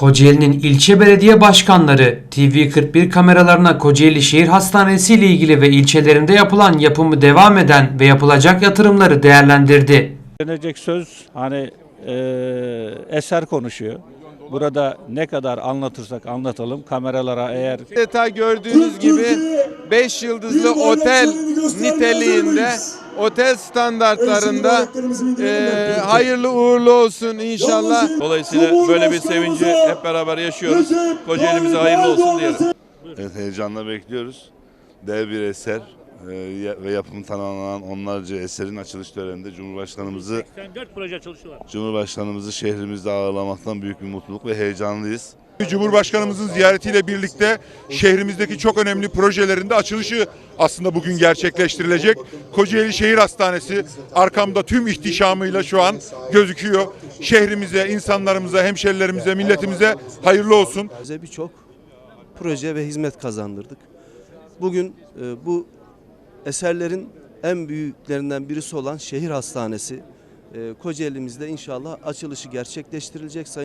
Kocaeli'nin ilçe belediye başkanları TV41 kameralarına Kocaeli Şehir Hastanesi ile ilgili ve ilçelerinde yapılan yapımı devam eden ve yapılacak yatırımları değerlendirdi. Söylenecek söz hani e, eser konuşuyor. Burada ne kadar anlatırsak anlatalım kameralara eğer Adeta gördüğünüz gibi 5 yıldızlı otel niteliğinde, otel standartlarında eee, hayırlı uğurlu olsun inşallah. Dolayısıyla böyle bir sevinci hep beraber yaşıyoruz. Kocaeli'mize hayırlı olsun diyelim. Evet, heyecanla bekliyoruz. Dev bir eser e, ve yapımı tamamlanan onlarca eserin açılış töreninde Cumhurbaşkanımızı 84 proje açılışı var. Cumhurbaşkanımızı şehrimizde ağırlamaktan büyük bir mutluluk ve heyecanlıyız. Cumhurbaşkanımızın ziyaretiyle birlikte şehrimizdeki çok önemli projelerinde açılışı aslında bugün gerçekleştirilecek. Kocaeli Şehir Hastanesi arkamda tüm ihtişamıyla şu an gözüküyor. Şehrimize, insanlarımıza, hemşerilerimize, milletimize hayırlı olsun. Bize birçok proje ve hizmet kazandırdık. Bugün e, bu eserlerin en büyüklerinden birisi olan şehir hastanesi e, Kocaeli'mizde inşallah açılışı gerçekleştirilecek.